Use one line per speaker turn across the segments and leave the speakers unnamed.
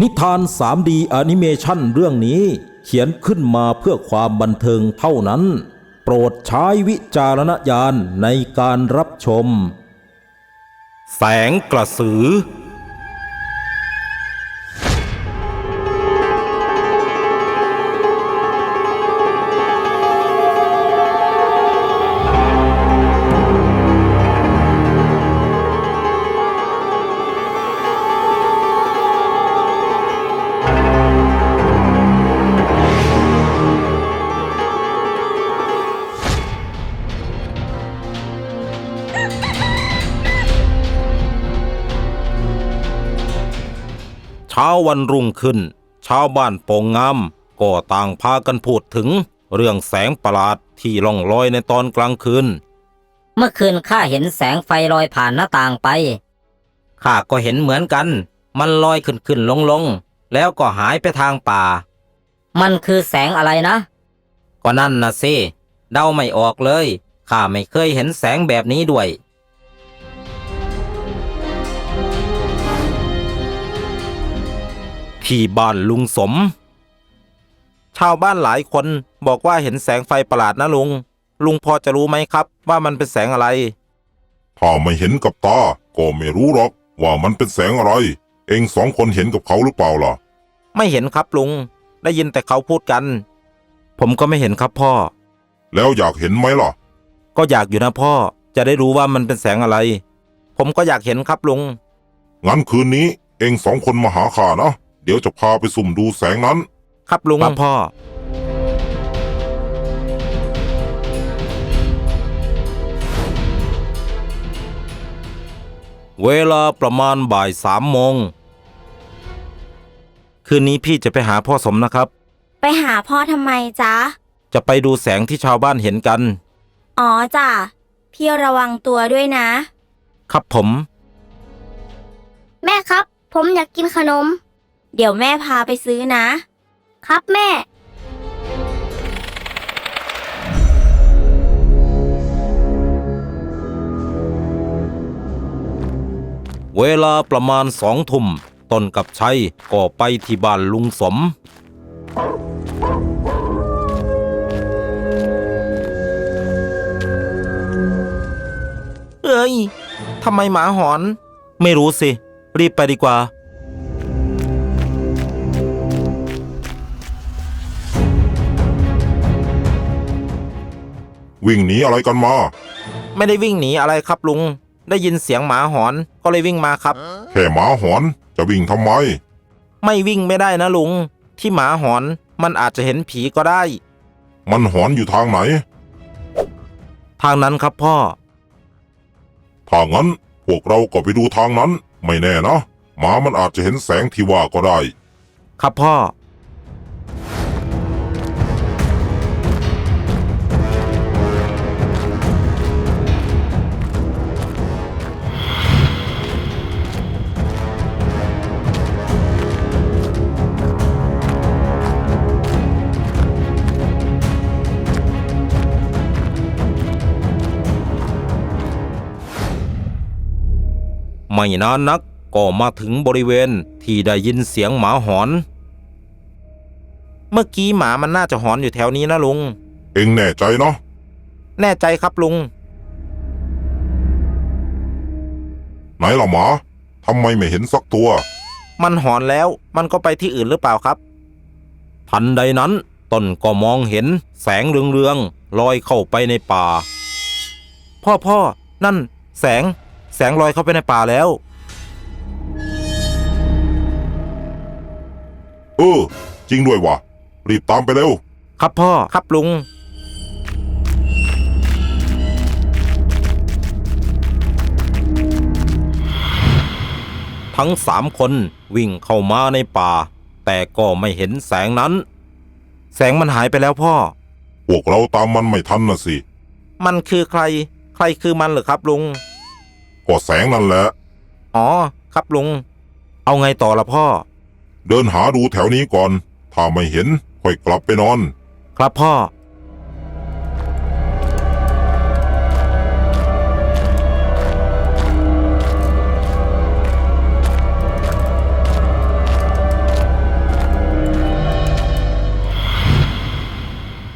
นิทาน 3D แอนิเมชันเรื่องนี้เขียนขึ้นมาเพื่อความบันเทิงเท่านั้น โปรดใช้วิจารณญาณในการรับชม แสงกระสือ ช้าวันรุ่งขึ้น ชาวบ้านโป่งงามก็ต่างพากันพูดถึงเรื่องแสงประหลาดที่ล่องลอยในตอนกลางคืน
เมื่อคืนข้าเห็นแสงไฟลอยผ่านหน้าต่างไป ข้าก็เห็นเหมือนกัน มันลอยขึ้นขึ้นลงลงแล้วก็หายไปทางป่า มันคือแสงอะไรนะ ก็นั่นนะสิ เดาไม่ออกเลย ข้าไม่เคยเห็นแสงแบบนี้ด้วย
ที่บ้านลุงสม ชาวบ้านหลายคนบอกว่าเห็นแสงไฟประหลาดนะลุง ลุงพอจะรู้ไหมครับ ว่ามันเป็นแสงอะไร
ถ้าไม่เห็นกับตา ก็ไม่รู้หรอก ว่ามันเป็นแสงอะไร เองสองคนเห็นกับเขาหรือเปล่าล่ะ
ไม่เห็นครับลุง ได้ยินแต่เขาพูดกัน ผมก็ไม่เห็นครับพ่อ
แล้วอยากเห็นไหมล่ะ
ก็อยากอยู่นะพ่อ จะได้รู้ว่ามันเป็นแสงอะไร ผมก็อยากเห็นครับลุง
งั้นคืนนี้เองสองคนมาหาข้านะ เดี๋ยวจะพาไปสุ่มดูแสงนั้น
ครับลุงครับพ่อ เวลาประมาณบ่ายสามโมง คืนนี้พี่จะไปหาพ่อสมนะครับ
ไปหาพ่อทำไมจ๊ะ
จะไปดูแสงที่ชาวบ้านเห็นกัน
อ๋อจ้ะ พี่ระวังตัวด้วยนะ
ครับผม
แม่ครับ ผมอยากกินขนม เดี๋ยวแม่พาไปซื้อนะ ครับแม่
เวลาประมาณสองทุ่มต้นกับชัยก็ไปที่บ้านลุงสม เอ้ยทำไมหมาหอน ไม่รู้สิ รีบไปดีกว่า
วิ่งหนีอะไรกันมา
ไม่ได้วิ่งหนีอะไรครับลุง ได้ยินเสียงหมาหอนก็เลยวิ่งมาครับ
แค่หมาหอนจะวิ่งทำไม
ไม่วิ่งไม่ได้นะลุง ที่หมาหอนมันอาจจะเห็นผีก็ได้
มันหอนอยู่ทางไหน
ทางนั้นครับพ่อ
ถ้างั้นพวกเราก็ไปดูทางนั้น ไม่แน่นะหมามันอาจจะเห็นแสงที่ว่าก็ได้
ครับพ่อ ไม่นานนักก็มาถึงบริเวณที่ได้ยินเสียงหมาหอน เมื่อกี้หมามันน่าจะหอนอยู่แถวนี้นะลุง
เองแน่ใจเนาะ
แน่ใจครับลุง
ไหนล่ะหมาทำไมไม่เห็นสักตัว
มันหอนแล้วมันก็ไปที่อื่นหรือเปล่าครับ ทันใดนั้นต้นก็มองเห็นแสงเรืองๆลอยเข้าไปในป่า พ่อพ่อนั่น แสง แสงลอยเข้าไปในป่าแล้ว
เออ จริงด้วยวะรีบตามไปเร็ว
ครับพ่อครับลุง ทั้งสามคนวิ่งเข้ามาในป่า แต่ก็ไม่เห็นแสงนั้น แสงมันหายไปแล้วพ่อ
พวกเราตามมันไม่ทันนะสิ
มันคือใคร ใครคือมันเหรอครับลุง
ก็แสงนั่นแหละ
อ๋อ ครับลุง เอาไงต่อละพ่อ
เดินหาดูแถวนี้ก่อน ถ้าไม่เห็นค่อยกลับไปนอน
ครับพ่อ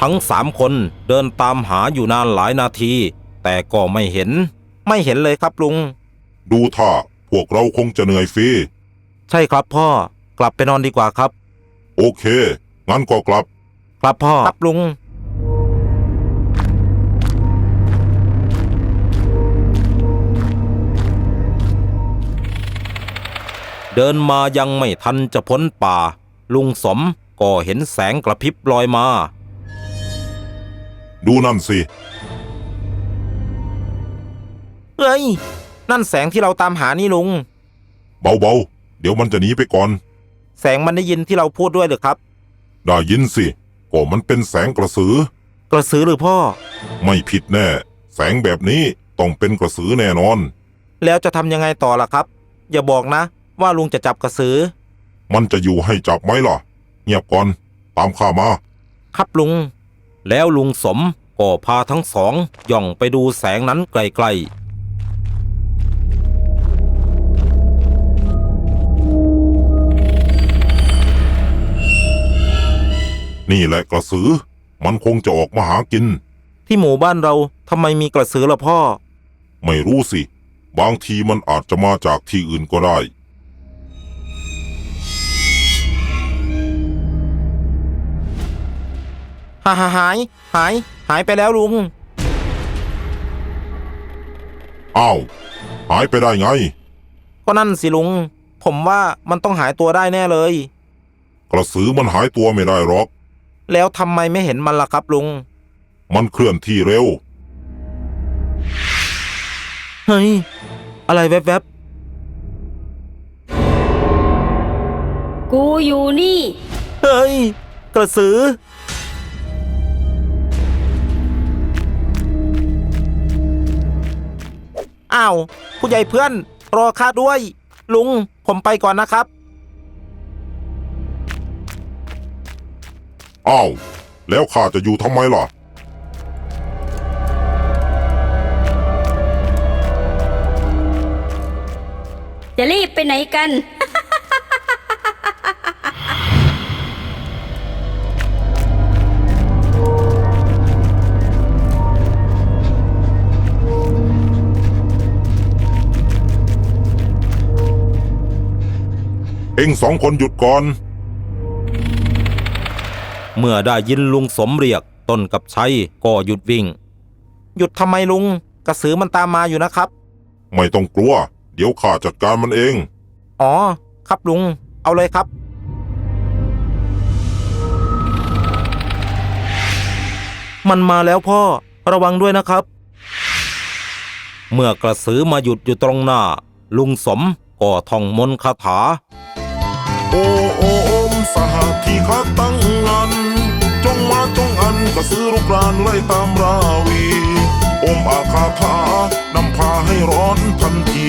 ทั้งสามคนเดินตามหาอยู่นานหลายนาที แต่ก็ไม่เห็น ไม่เห็นเลยครับลุง
ดูท่าพวกเราคงจะเหนื่อยฟรี
ใช่ครับพ่อ กลับไปนอนดีกว่าครับ
โอเค งั้นก็กลับ
ครับพ่อ ครับลุง เดินมายังไม่ทันจะพ้นป่า ลุงสมก็เห็นแสงกระพริบลอยมา
ดูนั่นสิ
เอ้ย นั่นแสงที่เราตามหานี่ลุง
เบาๆ เดี๋ยวมันจะหนีไปก่อน
แสงมันได้ยินที่เราพูดด้วยหรือครับ
ได้ยินสิก็มันเป็นแสงกระสือ
กระสือหรือพ่อ
ไม่ผิดแน่ แสงแบบนี้ต้องเป็นกระสือแน่นอน
แล้วจะทำยังไงต่อล่ะครับ อย่าบอกนะ ว่าลุงจะจับกระสือ
มันจะอยู่ให้จับไหมล่ะ เงียบก่อน ตามข้ามา
ครับลุง แล้วลุงสมก็พาทั้งสองย่องไปดูแสงนั้นไกล
นี่แหละกระสือ มันคงจะออกมาหากิน
ๆที่หมู่บ้านเราทำไมมีกระสือล่ะพ่อ
ไม่รู้สิ บางทีมันอาจจะมาจากที่อื่นก็ได้
หาหาหายหาย หายไปแล้วลุง
อ้าว หายไปได้ไง
ก็นั่นสิลุง ผมว่ามันต้องหายตัวได้แน่เลย
กระสือมันหายตัวไม่ได้หรอก
แล้วทำไมไม่เห็นมันล่ะครับลุง
มันเคลื่อนที่เร็ว
เฮ้ย อะไรแวบ
กูอยู่นี่
ๆ เฮ้ย กระสือ อ้าว ผู้ใหญ่เพื่อน รอข้าด้วย ลุง ผมไปก่อนนะครับ
อ้าว แล้วข้าจะอยู่ทำไมล่ะ
จะรีบไปไหนกัน
เอ็งสองคนหยุดก่อน
เมื่อได้ยินลุงสมเรียกต้นกับชัยก็หยุดวิ่ง หยุดทำไมลุง กระสือมันตามมาอยู่นะครับ
ไม่ต้องกลัว เดี๋ยวข้าจัดการมันเอง
อ๋อ ครับลุง เอาเลยครับ มันมาแล้วพ่อ ระวังด้วยนะครับ เมื่อกระสือมาหยุดอยู่ตรงหน้า ลุงสมก็ท่องมนต์คาถา
โอโอ ถานำพาให้ร้อนทันที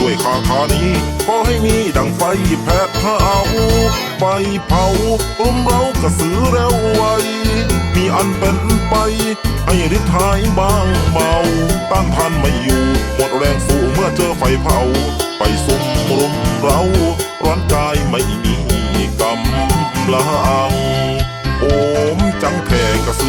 ด้วยคาถานี้ขอให้มีดังไฟแผดเผาไฟเผารุมเร้ากระสือเร็วไวมีอันเป็นไป ให้ฤทธิ์หายบางเบาต้านทานไม่อยู่ หมดแรงสู้เมื่อเจอไฟเผา ไปซุ่มรุมเราร้อนกายไม่มีกำลัง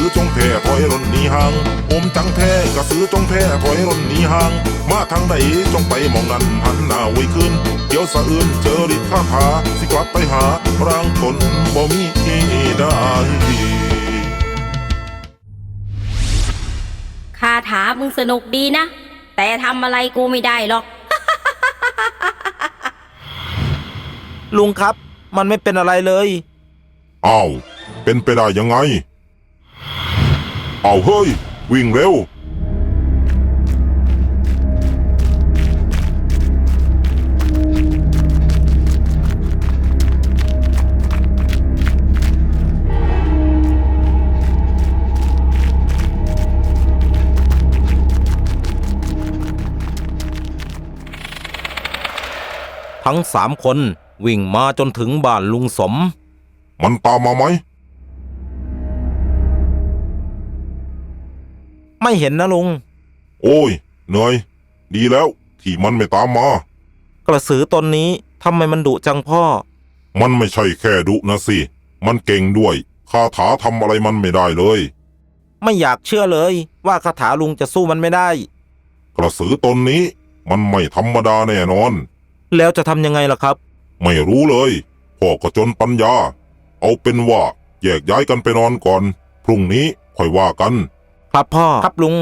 สือจงแท่ถอยร่นหนีห่างโอมจังแท่กระสือจงแท่ถอยร่นหนีห่าง มาทางไหนจงไปมองนั้นหันหน้าไว้ขึ้น เดี๋ยวสะอื่นเจอฤทธิ์คาถาสิกลับไปหาร่างตนบ่มีได้
คาถามึงสนุกดีนะ แต่ทำอะไรกูไม่ได้หรอก
ลุงครับ มันไม่เป็นอะไรเลย
อ้าว เป็นไปได้ยังไง เอาเฮ้ย วิ่งเร็ว
ทั้งสามคนวิ่งมาจนถึงบ้านลุงสม
มันตามมาไหม
ไม่เห็นนะลุง
โอ้ยเหนื่อย ดีแล้ว ที่มันไม่ตามมา
กระสือตนนี้ทำไมมันดุจังพ่อ
มันไม่ใช่แค่ดุนะสิ มันเก่งด้วยคาถาทำอะไรมันไม่ได้เลย
ไม่อยากเชื่อเลย ว่าคาถาลุงจะสู้มันไม่ได้
กระสือตนนี้ มันไม่ธรรมดาแน่นอน
แล้วจะทำยังไงล่ะครับ
ไม่รู้เลยพ่อก็จนปัญญา เอาเป็นว่าแยกย้ายกันไปนอนก่อน พรุ่งนี้ค่อยว่ากัน
ครับพ่อ ครับลุง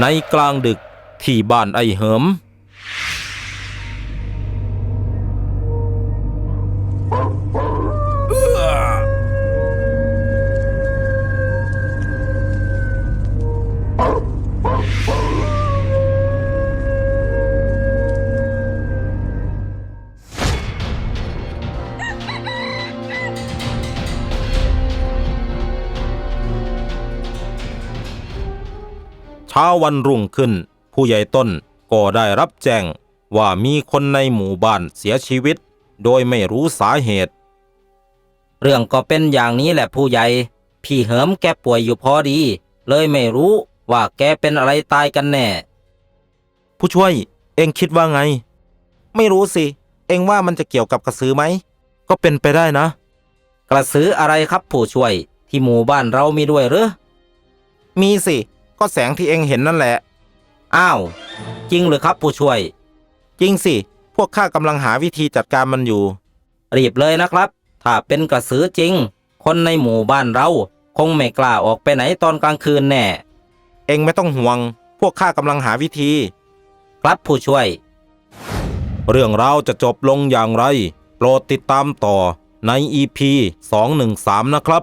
ในกลางดึกที่บ้านไอเหิม ช้าวันรุ่งขึ้น ผู้ใหญ่ต้นก็ได้รับแจ้งว่ามีคนในหมู่บ้านเสียชีวิต โดยไม่รู้สาเหตุ
เรื่องก็เป็นอย่างนี้แหละผู้ใหญ่ พี่เหิมแกป่วยอยู่พอดี เลยไม่รู้ว่าแกเป็นอะไรตายกันแน่
ผู้ช่วย เองคิดว่าไง ไม่รู้สิ เองว่ามันจะเกี่ยวกับกระสือไหม ก็เป็นไปได้นะ
กระสืออะไรครับผู้ช่วย ที่หมู่บ้านเรามีด้วยหรือ
มีสิ ก็แสงที่เองเห็นนั่นแหละ
อ้าว จริงหรือครับผู้ช่วย
จริงสิ พวกข้ากำลังหาวิธีจัดการมันอยู่
รีบเลยนะครับ ถ้าเป็นกระสือจริง คนในหมู่บ้านเรา คงไม่กล้าออกไปไหนตอนกลางคืนแน่
เองไม่ต้องห่วง พวกข้ากำลังหาวิธี
ครับผู้ช่วย
เรื่องราวจะจบลงอย่างไร โปรดติดตามต่อใน EP 213 นะครับ